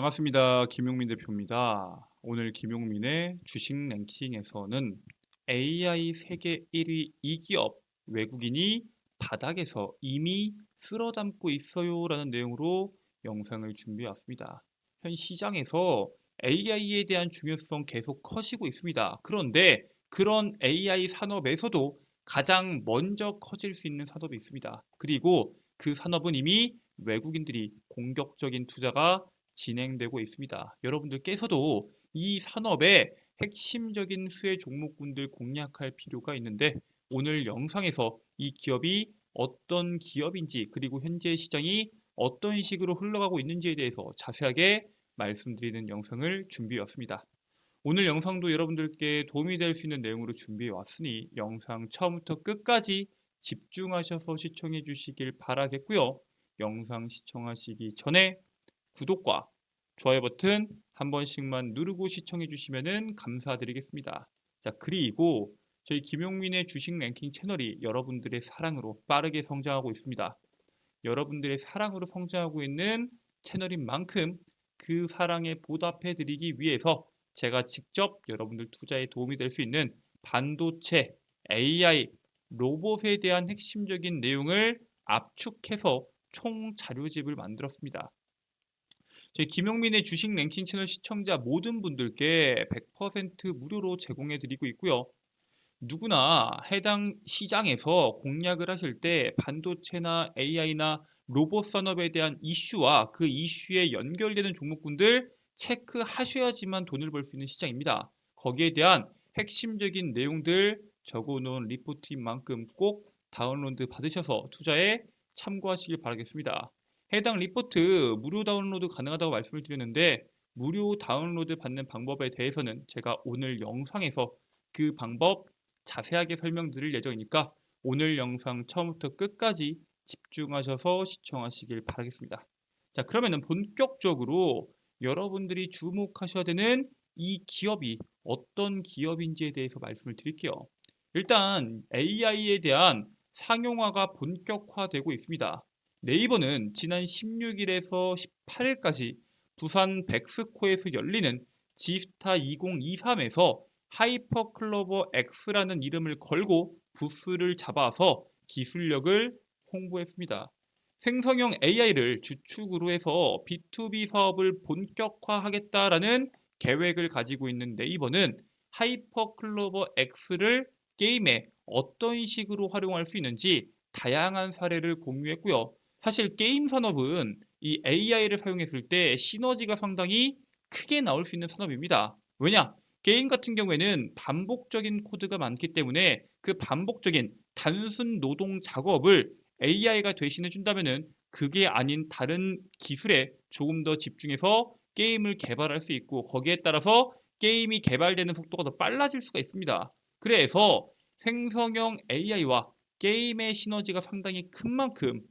반갑습니다. 김용민 대표입니다. 오늘 김용민의 주식 랭킹에서는 AI 세계 1위 이 기업 외국인이 바닥에서 이미 쓸어 담고 있어요 라는 내용으로 영상을 준비해 왔습니다. 현 시장에서 AI에 대한 중요성 계속 커지고 있습니다. 그런데 그런 AI 산업에서도 가장 먼저 커질 수 있는 산업이 있습니다. 그리고 그 산업은 이미 외국인들이 공격적인 투자가 진행되고 있습니다. 여러분들께서도 이 산업의 핵심적인 수혜 종목군들 공략할 필요가 있는데 오늘 영상에서 이 기업이 어떤 기업인지 그리고 현재 시장이 어떤 식으로 흘러가고 있는지에 대해서 자세하게 말씀드리는 영상을 준비해 왔습니다. 오늘 영상도 여러분들께 도움이 될 수 있는 내용으로 준비해 왔으니 영상 처음부터 끝까지 집중하셔서 시청해 주시길 바라겠고요. 영상 시청하시기 전에 구독과 좋아요 버튼 한 번씩만 누르고 시청해 주시면 감사드리겠습니다. 자, 그리고 저희 김용민의 주식 랭킹 채널이 여러분들의 사랑으로 빠르게 성장하고 있습니다. 여러분들의 사랑으로 성장하고 있는 채널인 만큼 그 사랑에 보답해 드리기 위해서 제가 직접 여러분들 투자에 도움이 될 수 있는 반도체, AI, 로봇에 대한 핵심적인 내용을 압축해서 총 자료집을 만들었습니다. 저희 김용민의 주식 랭킹 채널 시청자 모든 분들께 100% 무료로 제공해 드리고 있고요. 누구나 해당 시장에서 공략을 하실 때 반도체나 AI나 로봇 산업에 대한 이슈와 그 이슈에 연결되는 종목군들 체크하셔야지만 돈을 벌 수 있는 시장입니다. 거기에 대한 핵심적인 내용들 적어놓은 리포트인 만큼 꼭 다운로드 받으셔서 투자에 참고하시길 바라겠습니다. 해당 리포트 무료 다운로드 가능하다고 말씀을 드렸는데 무료 다운로드 받는 방법에 대해서는 제가 오늘 영상에서 그 방법 자세하게 설명드릴 예정이니까 오늘 영상 처음부터 끝까지 집중하셔서 시청하시길 바라겠습니다. 자, 그러면은 본격적으로 여러분들이 주목하셔야 되는 이 기업이 어떤 기업인지에 대해서 말씀을 드릴게요. 일단 AI에 대한 상용화가 본격화되고 있습니다. 네이버는 지난 16일에서 18일까지 부산 백스코에서 열리는 지스타 2023에서 하이퍼클로버 X라는 이름을 걸고 부스를 잡아서 기술력을 홍보했습니다. 생성형 AI를 주축으로 해서 B2B 사업을 본격화하겠다라는 계획을 가지고 있는 네이버는 하이퍼클로버 X를 게임에 어떤 식으로 활용할 수 있는지 다양한 사례를 공유했고요. 사실 게임 산업은 이 AI를 사용했을 때 시너지가 상당히 크게 나올 수 있는 산업입니다. 왜냐? 게임 같은 경우에는 반복적인 코드가 많기 때문에 그 반복적인 단순 노동 작업을 AI가 대신해 준다면은 그게 아닌 다른 기술에 조금 더 집중해서 게임을 개발할 수 있고 거기에 따라서 게임이 개발되는 속도가 더 빨라질 수가 있습니다. 그래서 생성형 AI와 게임의 시너지가 상당히 큰 만큼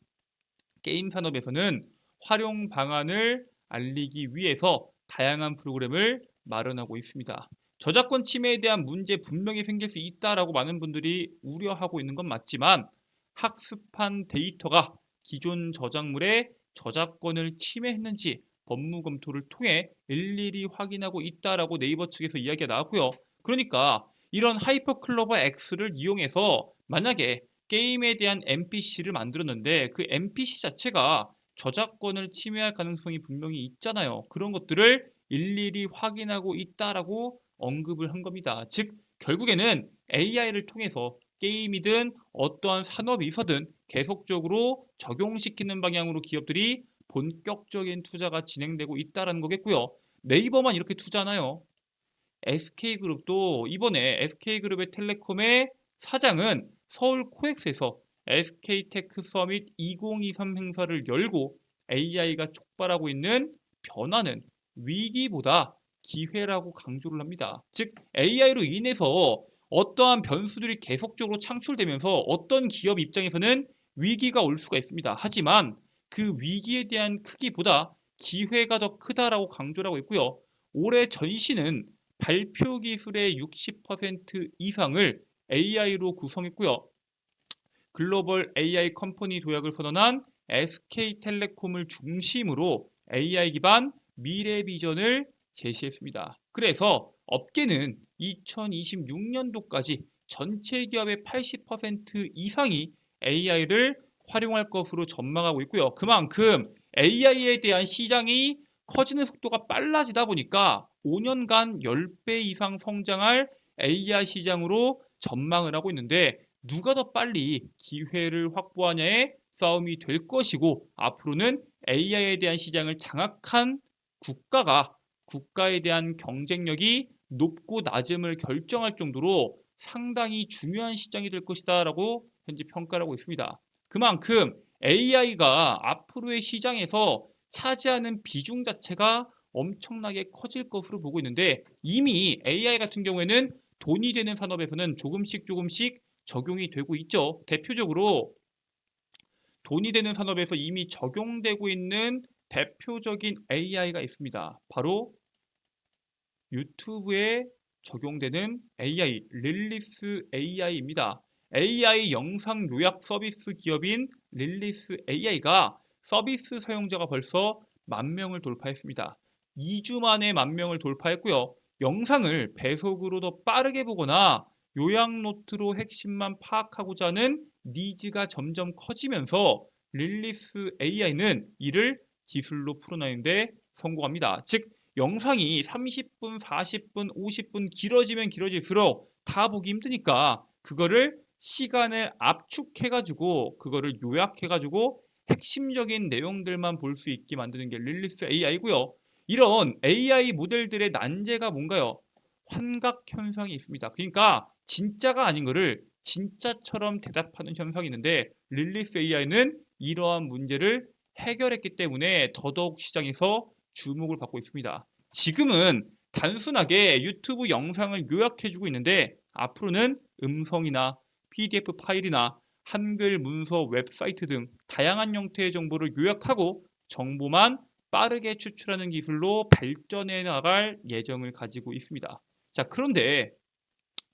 게임 산업에서는 활용 방안을 알리기 위해서 다양한 프로그램을 마련하고 있습니다. 저작권 침해에 대한 문제 분명히 생길 수 있다라고 많은 분들이 우려하고 있는 건 맞지만 학습한 데이터가 기존 저작물의 저작권을 침해했는지 법무 검토를 통해 일일이 확인하고 있다라고 네이버 측에서 이야기가 나왔고요. 그러니까 이런 하이퍼클로버 X를 이용해서 만약에 게임에 대한 NPC를 만들었는데 그 NPC 자체가 저작권을 침해할 가능성이 분명히 있잖아요. 그런 것들을 일일이 확인하고 있다라고 언급을 한 겁니다. 즉 결국에는 AI를 통해서 게임이든 어떠한 산업이서든 계속적으로 적용시키는 방향으로 기업들이 본격적인 투자가 진행되고 있다는 거겠고요. 네이버만 이렇게 투자하나요? SK그룹도 이번에 SK그룹의 텔레콤의 사장은 서울 코엑스에서 SK테크 서밋 2023 행사를 열고 AI가 촉발하고 있는 변화는 위기보다 기회라고 강조를 합니다. 즉 AI로 인해서 어떠한 변수들이 계속적으로 창출되면서 어떤 기업 입장에서는 위기가 올 수가 있습니다. 하지만 그 위기에 대한 크기보다 기회가 더 크다라고 강조를 하고 있고요. 올해 전시는 발표 기술의 60% 이상을 AI로 구성했고요. 글로벌 AI 컴퍼니 도약을 선언한 SK텔레콤을 중심으로 AI 기반 미래 비전을 제시했습니다. 그래서 업계는 2026년도까지 전체 기업의 80% 이상이 AI를 활용할 것으로 전망하고 있고요. 그만큼 AI에 대한 시장이 커지는 속도가 빨라지다 보니까 5년간 10배 이상 성장할 AI 시장으로 전망을 하고 있는데 누가 더 빨리 기회를 확보하냐의 싸움이 될 것이고 앞으로는 AI에 대한 시장을 장악한 국가가 국가에 대한 경쟁력이 높고 낮음을 결정할 정도로 상당히 중요한 시장이 될 것이다라고 현재 평가를 하고 있습니다. 그만큼 AI가 앞으로의 시장에서 차지하는 비중 자체가 엄청나게 커질 것으로 보고 있는데 이미 AI 같은 경우에는 돈이 되는 산업에서는 조금씩 조금씩 적용이 되고 있죠. 대표적으로 돈이 되는 산업에서 이미 적용되고 있는 대표적인 AI가 있습니다. 바로 유튜브에 적용되는 AI, 릴리스 AI입니다. AI 영상 요약 서비스 기업인 릴리스 AI가 서비스 사용자가 벌써 만 명을 돌파했습니다. 2주 만에 만 명을 돌파했고요. 영상을 배속으로 더 빠르게 보거나 요약 노트로 핵심만 파악하고자 하는 니즈가 점점 커지면서 릴리스 AI는 이를 기술로 풀어내는데 성공합니다. 즉 영상이 30분, 40분, 50분 길어지면 길어질수록 다 보기 힘드니까 그거를 시간을 압축해가지고 그거를 요약해가지고 핵심적인 내용들만 볼 수 있게 만드는 게 릴리스 AI고요. 이런 AI 모델들의 난제가 뭔가요? 환각 현상이 있습니다. 그러니까 진짜가 아닌 거를 진짜처럼 대답하는 현상이 있는데 릴리스 AI는 이러한 문제를 해결했기 때문에 더더욱 시장에서 주목을 받고 있습니다. 지금은 단순하게 유튜브 영상을 요약해주고 있는데 앞으로는 음성이나 PDF 파일이나 한글 문서 웹사이트 등 다양한 형태의 정보를 요약하고 정보만 빠르게 추출하는 기술로 발전해 나갈 예정을 가지고 있습니다. 자, 그런데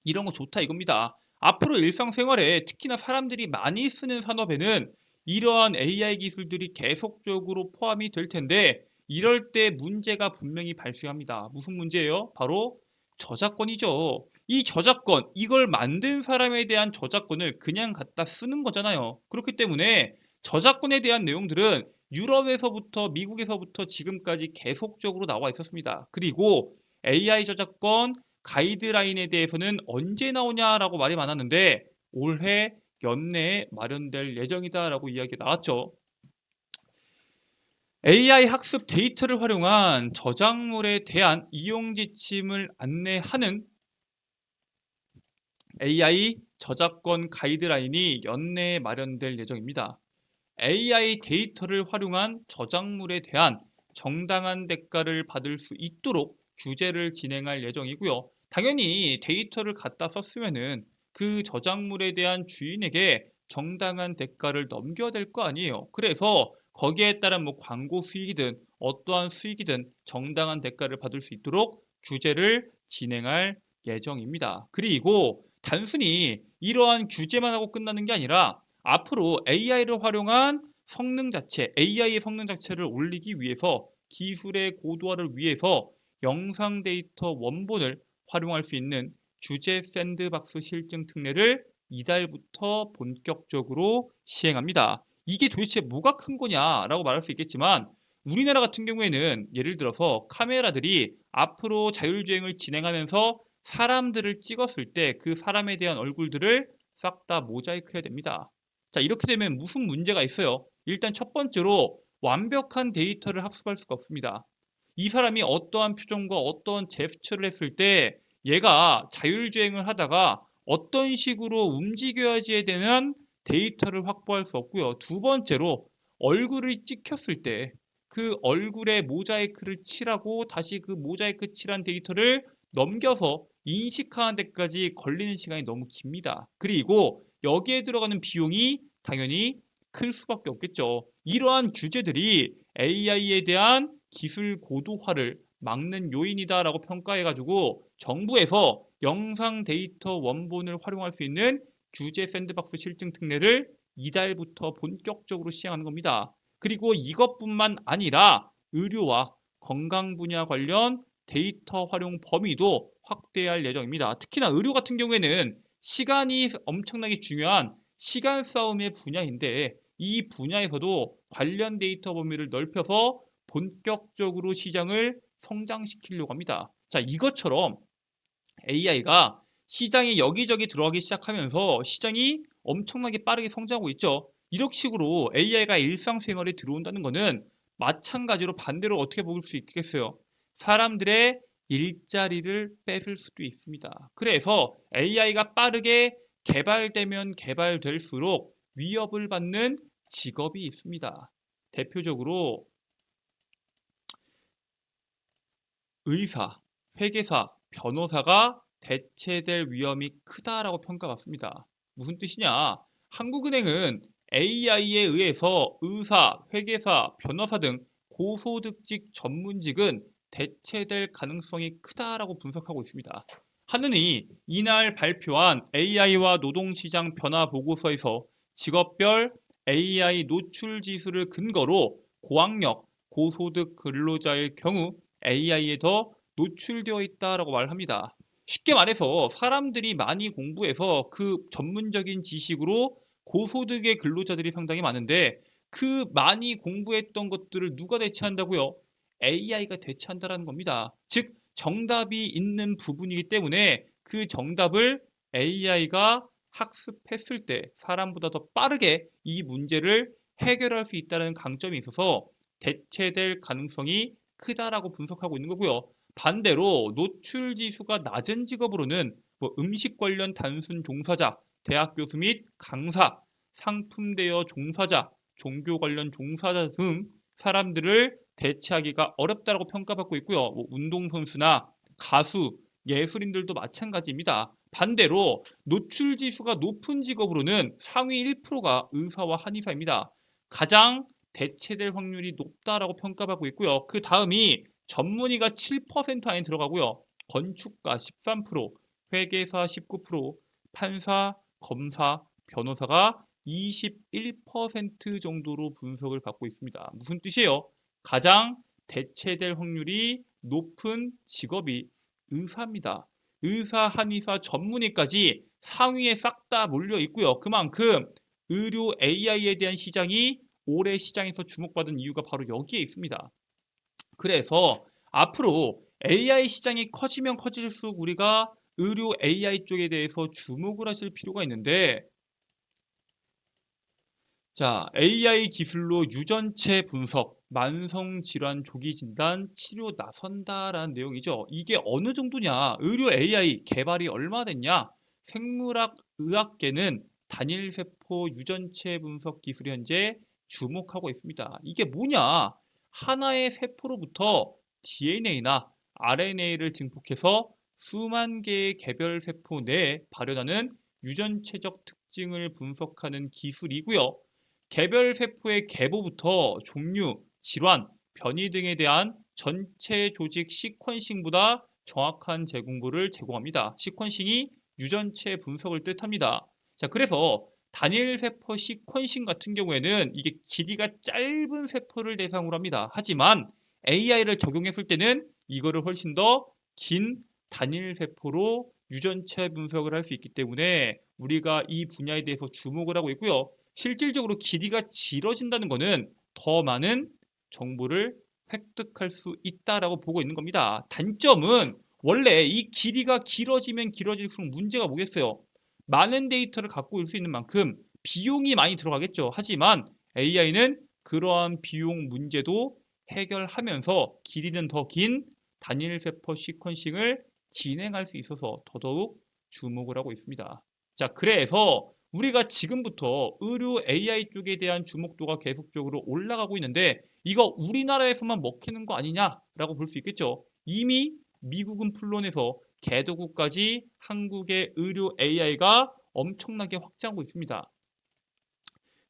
이런 거 좋다 이겁니다. 앞으로 일상생활에 특히나 사람들이 많이 쓰는 산업에는 이러한 AI 기술들이 계속적으로 포함이 될 텐데 이럴 때 문제가 분명히 발생합니다. 무슨 문제예요? 바로 저작권이죠. 이 저작권, 이걸 만든 사람에 대한 저작권을 그냥 갖다 쓰는 거잖아요. 그렇기 때문에 저작권에 대한 내용들은 유럽에서부터 미국에서부터 지금까지 계속적으로 나와 있었습니다. 그리고 AI 저작권 가이드라인에 대해서는 언제 나오냐라고 말이 많았는데 올해 연내에 마련될 예정이다라고 이야기가 나왔죠. AI 학습 데이터를 활용한 저작물에 대한 이용 지침을 안내하는 AI 저작권 가이드라인이 연내에 마련될 예정입니다. AI 데이터를 활용한 저작물에 대한 정당한 대가를 받을 수 있도록 규제를 진행할 예정이고요. 당연히 데이터를 갖다 썼으면은 그 저작물에 대한 주인에게 정당한 대가를 넘겨야 될 거 아니에요. 그래서 거기에 따른 뭐 광고 수익이든 어떠한 수익이든 정당한 대가를 받을 수 있도록 규제를 진행할 예정입니다. 그리고 단순히 이러한 규제만 하고 끝나는 게 아니라 앞으로 AI를 활용한 성능 자체, AI의 성능 자체를 올리기 위해서 기술의 고도화를 위해서 영상 데이터 원본을 활용할 수 있는 규제 샌드박스 실증 특례를 이달부터 본격적으로 시행합니다. 이게 도대체 뭐가 큰 거냐라고 말할 수 있겠지만 우리나라 같은 경우에는 예를 들어서 카메라들이 앞으로 자율주행을 진행하면서 사람들을 찍었을 때 그 사람에 대한 얼굴들을 싹 다 모자이크해야 됩니다. 자 이렇게 되면 무슨 문제가 있어요? 일단 첫 번째로 완벽한 데이터를 학습할 수가 없습니다. 이 사람이 어떠한 표정과 어떠한 제스처를 했을 때 얘가 자율주행을 하다가 어떤 식으로 움직여야지에 대한 데이터를 확보할 수 없고요. 두 번째로 얼굴을 찍혔을 때 그 얼굴에 모자이크를 칠하고 다시 그 모자이크 칠한 데이터를 넘겨서 인식하는 데까지 걸리는 시간이 너무 깁니다. 그리고 여기에 들어가는 비용이 당연히 클 수밖에 없겠죠. 이러한 규제들이 AI에 대한 기술 고도화를 막는 요인이다라고 평가해가지고 정부에서 영상 데이터 원본을 활용할 수 있는 규제 샌드박스 실증 특례를 이달부터 본격적으로 시행하는 겁니다. 그리고 이것뿐만 아니라 의료와 건강 분야 관련 데이터 활용 범위도 확대할 예정입니다. 특히나 의료 같은 경우에는 시간이 엄청나게 중요한 시간 싸움의 분야인데 이 분야에서도 관련 데이터 범위를 넓혀서 본격적으로 시장을 성장시키려고 합니다. 자, 이것처럼 AI가 시장에 여기저기 들어가기 시작하면서 시장이 엄청나게 빠르게 성장하고 있죠. 이런 식으로 AI가 일상생활에 들어온다는 것은 마찬가지로 반대로 어떻게 볼 수 있겠어요? 사람들의 일자리를 뺏을 수도 있습니다. 그래서 AI가 빠르게 개발되면 개발될수록 위협을 받는 직업이 있습니다. 대표적으로 의사, 회계사, 변호사가 대체될 위험이 크다라고 평가받습니다. 무슨 뜻이냐? 한국은행은 AI에 의해서 의사, 회계사, 변호사 등 고소득직 전문직은 대체될 가능성이 크다라고 분석하고 있습니다. 하느니 이날 발표한 AI와 노동시장 변화 보고서에서 직업별 AI 노출 지수를 근거로 고학력, 고소득 근로자의 경우 AI에 더 노출되어 있다라고 말합니다. 쉽게 말해서 사람들이 많이 공부해서 그 전문적인 지식으로 고소득의 근로자들이 상당히 많은데 그 많이 공부했던 것들을 누가 대체한다고요? AI가 대체한다라는 겁니다. 즉 정답이 있는 부분이기 때문에 그 정답을 AI가 학습했을 때 사람보다 더 빠르게 이 문제를 해결할 수 있다는 강점이 있어서 대체될 가능성이 크다라고 분석하고 있는 거고요. 반대로 노출 지수가 낮은 직업으로는 뭐 음식 관련 단순 종사자, 대학 교수 및 강사, 상품 대여 종사자, 종교 관련 종사자 등 사람들을 대체하기가 어렵다고 평가받고 있고요. 뭐 운동선수나 가수, 예술인들도 마찬가지입니다. 반대로 노출 지수가 높은 직업으로는 상위 1%가 의사와 한의사입니다. 가장 대체될 확률이 높다라고 평가받고 있고요. 그 다음이 전문의가 7% 안에 들어가고요. 건축가 13%, 회계사 19%, 판사, 검사, 변호사가 21% 정도로 분석을 받고 있습니다. 무슨 뜻이에요? 가장 대체될 확률이 높은 직업이 의사입니다. 의사, 한의사, 전문의까지 상위에 싹 다 몰려 있고요. 그만큼 의료 AI에 대한 시장이 올해 시장에서 주목받은 이유가 바로 여기에 있습니다. 그래서 앞으로 AI 시장이 커지면 커질수록 우리가 의료 AI 쪽에 대해서 주목을 하실 필요가 있는데 자, AI 기술로 유전체 분석, 만성 질환 조기 진단, 치료 나선다라는 내용이죠. 이게 어느 정도냐? 의료 AI 개발이 얼마 됐냐? 생물학 의학계는 단일 세포 유전체 분석 기술이 현재 주목하고 있습니다. 이게 뭐냐? 하나의 세포로부터 DNA나 RNA를 증폭해서 수만 개의 개별 세포 내에 발현하는 유전체적 특징을 분석하는 기술이고요. 개별 세포의 계보부터 종류, 질환, 변이 등에 대한 전체 조직 시퀀싱보다 정확한 제공부를 제공합니다. 시퀀싱이 유전체 분석을 뜻합니다. 자, 그래서 단일 세포 시퀀싱 같은 경우에는 이게 길이가 짧은 세포를 대상으로 합니다. 하지만 AI를 적용했을 때는 이거를 훨씬 더 긴 단일 세포로 유전체 분석을 할 수 있기 때문에 우리가 이 분야에 대해서 주목을 하고 있고요. 실질적으로 길이가 길어진다는 것은 더 많은 정보를 획득할 수 있다라고 보고 있는 겁니다. 단점은 원래 이 길이가 길어지면 길어질수록 문제가 뭐겠어요? 많은 데이터를 갖고 올 수 있는 만큼 비용이 많이 들어가겠죠. 하지만 AI는 그러한 비용 문제도 해결하면서 길이는 더 긴 단일 세포 시퀀싱을 진행할 수 있어서 더더욱 주목을 하고 있습니다. 자, 그래서 우리가 지금부터 의료 AI 쪽에 대한 주목도가 계속적으로 올라가고 있는데 이거 우리나라에서만 먹히는 거 아니냐라고 볼 수 있겠죠. 이미 미국은 풀론에서 개도국까지 한국의 의료 AI가 엄청나게 확장하고 있습니다.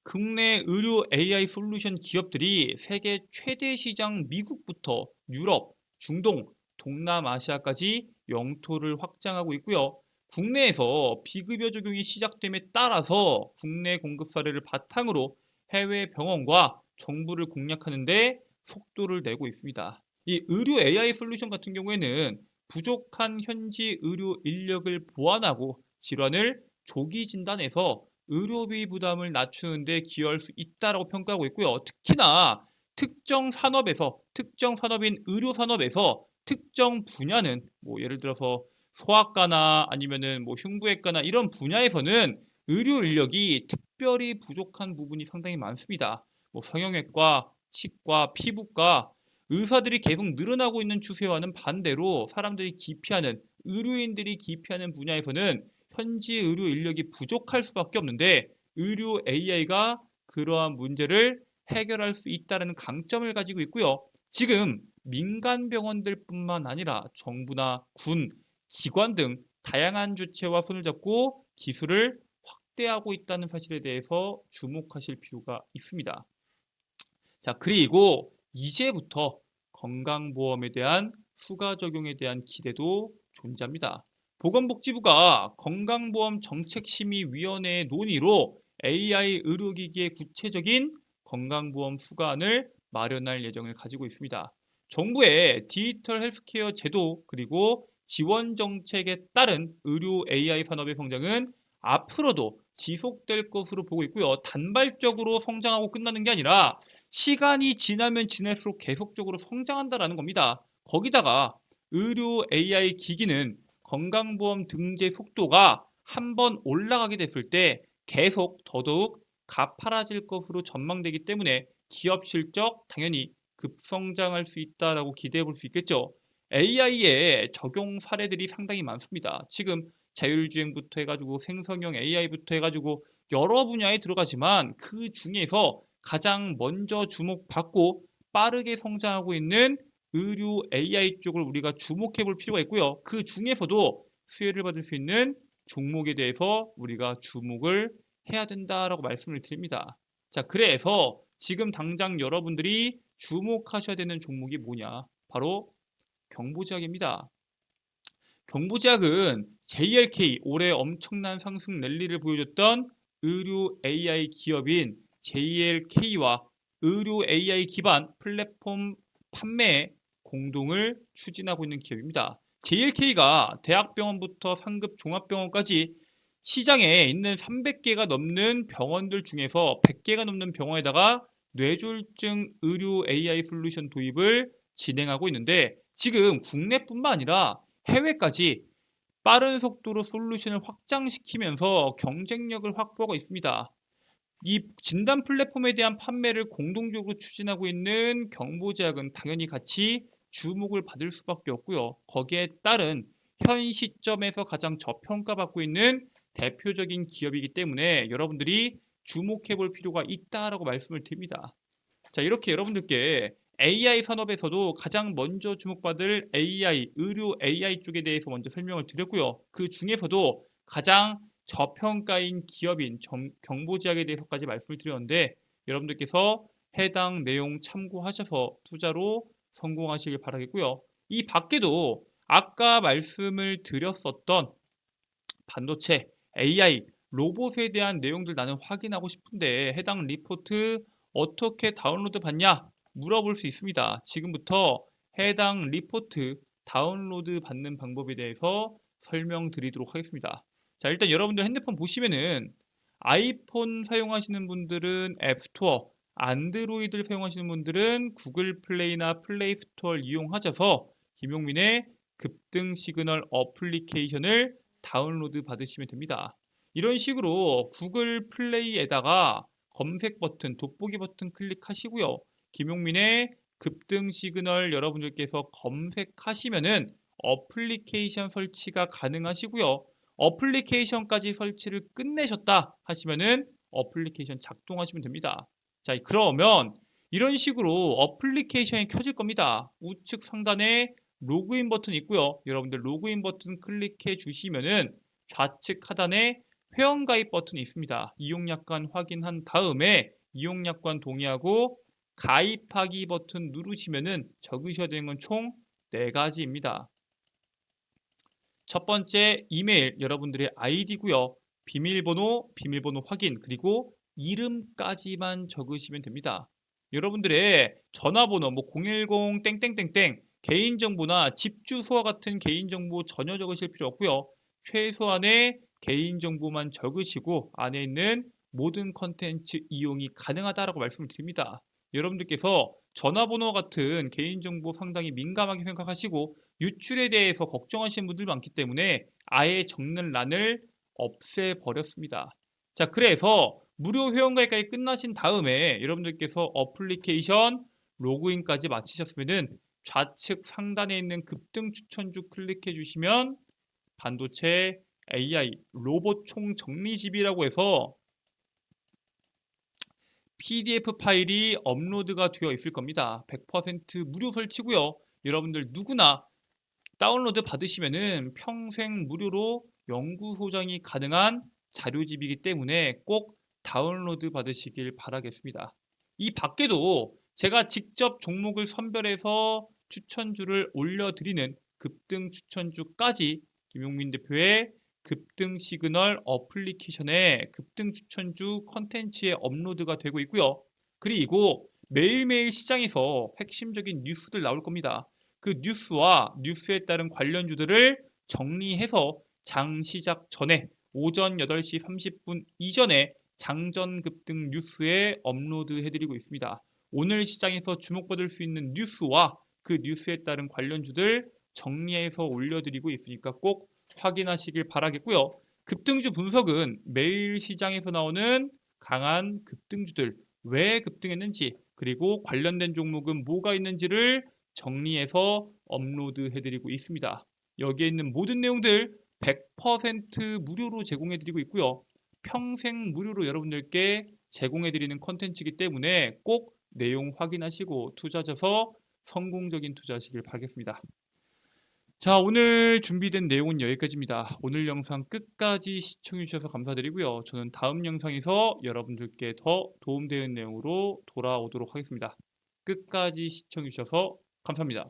국내 의료 AI 솔루션 기업들이 세계 최대 시장 미국부터 유럽, 중동, 동남아시아까지 영토를 확장하고 있고요. 국내에서 비급여 적용이 시작됨에 따라서 국내 공급 사례를 바탕으로 해외 병원과 정부를 공략하는데 속도를 내고 있습니다. 이 의료 AI 솔루션 같은 경우에는 부족한 현지 의료 인력을 보완하고 질환을 조기 진단해서 의료비 부담을 낮추는 데 기여할 수 있다라고 평가하고 있고요. 특히나 특정 산업에서 특정 산업인 의료 산업에서 특정 분야는 뭐 예를 들어서 소아과나 아니면은 뭐 흉부외과나 이런 분야에서는 의료 인력이 특별히 부족한 부분이 상당히 많습니다. 뭐 성형외과, 치과, 피부과 의사들이 계속 늘어나고 있는 추세와는 반대로 사람들이 기피하는 의료인들이 기피하는 분야에서는 현지 의료 인력이 부족할 수밖에 없는데 의료 AI가 그러한 문제를 해결할 수 있다는 강점을 가지고 있고요. 지금 민간 병원들뿐만 아니라 정부나 군, 기관 등 다양한 주체와 손을 잡고 기술을 확대하고 있다는 사실에 대해서 주목하실 필요가 있습니다. 자, 그리고 이제부터 건강보험에 대한 추가 적용에 대한 기대도 존재합니다. 보건복지부가 건강보험 정책심의위원회의 논의로 AI 의료기기의 구체적인 건강보험 수가안을 마련할 예정을 가지고 있습니다. 정부의 디지털 헬스케어 제도 그리고 지원 정책에 따른 의료 AI 산업의 성장은 앞으로도 지속될 것으로 보고 있고요. 단발적으로 성장하고 끝나는 게 아니라 시간이 지나면 지날수록 계속적으로 성장한다라는 겁니다. 거기다가 의료 AI 기기는 건강보험 등재 속도가 한 번 올라가게 됐을 때 계속 더더욱 가파라질 것으로 전망되기 때문에 기업 실적 당연히 급성장할 수 있다라고 기대해 볼 수 있겠죠. AI의 적용 사례들이 상당히 많습니다. 지금 자율주행부터 해가지고 생성형 AI부터 해가지고 여러 분야에 들어가지만 그 중에서 가장 먼저 주목받고 빠르게 성장하고 있는 의료 AI 쪽을 우리가 주목해 볼 필요가 있고요. 그 중에서도 수혜를 받을 수 있는 종목에 대해서 우리가 주목을 해야 된다라고 말씀을 드립니다. 자, 그래서 지금 당장 여러분들이 주목하셔야 되는 종목이 뭐냐? 바로 경보제약입니다. 경보제약은 JLK 올해 엄청난 상승 랠리를 보여줬던 의료 AI 기업인 JLK와 의료 AI 기반 플랫폼 판매 공동을 추진하고 있는 기업입니다. JLK가 대학병원부터 상급 종합병원까지 시장에 있는 300개가 넘는 병원들 중에서 100개가 넘는 병원에다가 뇌졸중 의료 AI 솔루션 도입을 진행하고 있는데 지금 국내뿐만 아니라 해외까지 빠른 속도로 솔루션을 확장시키면서 경쟁력을 확보하고 있습니다. 이 진단 플랫폼에 대한 판매를 공동적으로 추진하고 있는 경보제약은 당연히 같이 주목을 받을 수밖에 없고요. 거기에 따른 현 시점에서 가장 저평가받고 있는 대표적인 기업이기 때문에 여러분들이 주목해 볼 필요가 있다라고 말씀을 드립니다. 자, 이렇게 여러분들께 AI 산업에서도 가장 먼저 주목받을 AI, 의료 AI 쪽에 대해서 먼저 설명을 드렸고요. 그 중에서도 가장 저평가인 기업인 경보제약에 대해서까지 말씀을 드렸는데 여러분들께서 해당 내용 참고하셔서 투자로 성공하시길 바라겠고요. 이 밖에도 아까 말씀을 드렸었던 반도체, AI, 로봇에 대한 내용들 나는 확인하고 싶은데 해당 리포트 어떻게 다운로드 받냐 물어볼 수 있습니다. 지금부터 해당 리포트 다운로드 받는 방법에 대해서 설명드리도록 하겠습니다. 자 일단 여러분들 핸드폰 보시면은 아이폰 사용하시는 분들은 앱스토어, 안드로이드를 사용하시는 분들은 구글 플레이나 플레이 스토어를 이용하셔서 김용민의 급등 시그널 어플리케이션을 다운로드 받으시면 됩니다. 이런 식으로 구글 플레이에다가 검색 버튼, 돋보기 버튼 클릭하시고요. 김용민의 급등 시그널 여러분들께서 검색하시면은 어플리케이션 설치가 가능하시고요. 어플리케이션까지 설치를 끝내셨다 하시면은 어플리케이션 작동하시면 됩니다. 자, 그러면 이런 식으로 어플리케이션이 켜질 겁니다. 우측 상단에 로그인 버튼 있고요. 여러분들 로그인 버튼 클릭해 주시면은 좌측 하단에 회원가입 버튼이 있습니다. 이용약관 확인한 다음에 이용약관 동의하고 가입하기 버튼 누르시면은 적으셔야 되는 건 총 4가지입니다. 첫 번째 이메일 여러분들의 아이디고요. 비밀번호, 비밀번호 확인 그리고 이름까지만 적으시면 됩니다. 여러분들의 전화번호 뭐 010 땡땡땡땡 개인정보나 집 주소와 같은 개인정보 전혀 적으실 필요 없고요. 최소한의 개인정보만 적으시고 안에 있는 모든 컨텐츠 이용이 가능하다라고 말씀을 드립니다. 여러분들께서 전화번호 같은 개인정보 상당히 민감하게 생각하시고 유출에 대해서 걱정하시는 분들 많기 때문에 아예 적는 란을 없애버렸습니다. 자, 그래서 무료 회원가입까지 끝나신 다음에 여러분들께서 어플리케이션 로그인까지 마치셨으면은 좌측 상단에 있는 급등 추천주 클릭해 주시면 반도체 AI 로봇 총 정리집이라고 해서 PDF 파일이 업로드가 되어 있을 겁니다. 100% 무료 설치고요. 여러분들 누구나 다운로드 받으시면은 평생 무료로 연구 소장이 가능한 자료집이기 때문에 꼭 다운로드 받으시길 바라겠습니다. 이 밖에도 제가 직접 종목을 선별해서 추천주를 올려드리는 급등 추천주까지 김용민 대표의 급등 시그널 어플리케이션에 급등 추천주 컨텐츠에 업로드가 되고 있고요. 그리고 매일매일 시장에서 핵심적인 뉴스들 나올 겁니다. 그 뉴스와 뉴스에 따른 관련주들을 정리해서 장 시작 전에 오전 8시 30분 이전에 장전 급등 뉴스에 업로드 해드리고 있습니다. 오늘 시장에서 주목받을 수 있는 뉴스와 그 뉴스에 따른 관련주들 정리해서 올려드리고 있으니까 꼭 확인하시길 바라겠고요. 급등주 분석은 매일 시장에서 나오는 강한 급등주들 왜 급등했는지 그리고 관련된 종목은 뭐가 있는지를 정리해서 업로드 해드리고 있습니다. 여기에 있는 모든 내용들 100% 무료로 제공해드리고 있고요. 평생 무료로 여러분들께 제공해드리는 컨텐츠이기 때문에 꼭 내용 확인하시고 투자하셔서 성공적인 투자하시길 바라겠습니다. 자, 오늘 준비된 내용은 여기까지입니다. 오늘 영상 끝까지 시청해주셔서 감사드리고요. 저는 다음 영상에서 여러분들께 더 도움되는 내용으로 돌아오도록 하겠습니다. 끝까지 시청해주셔서 감사합니다.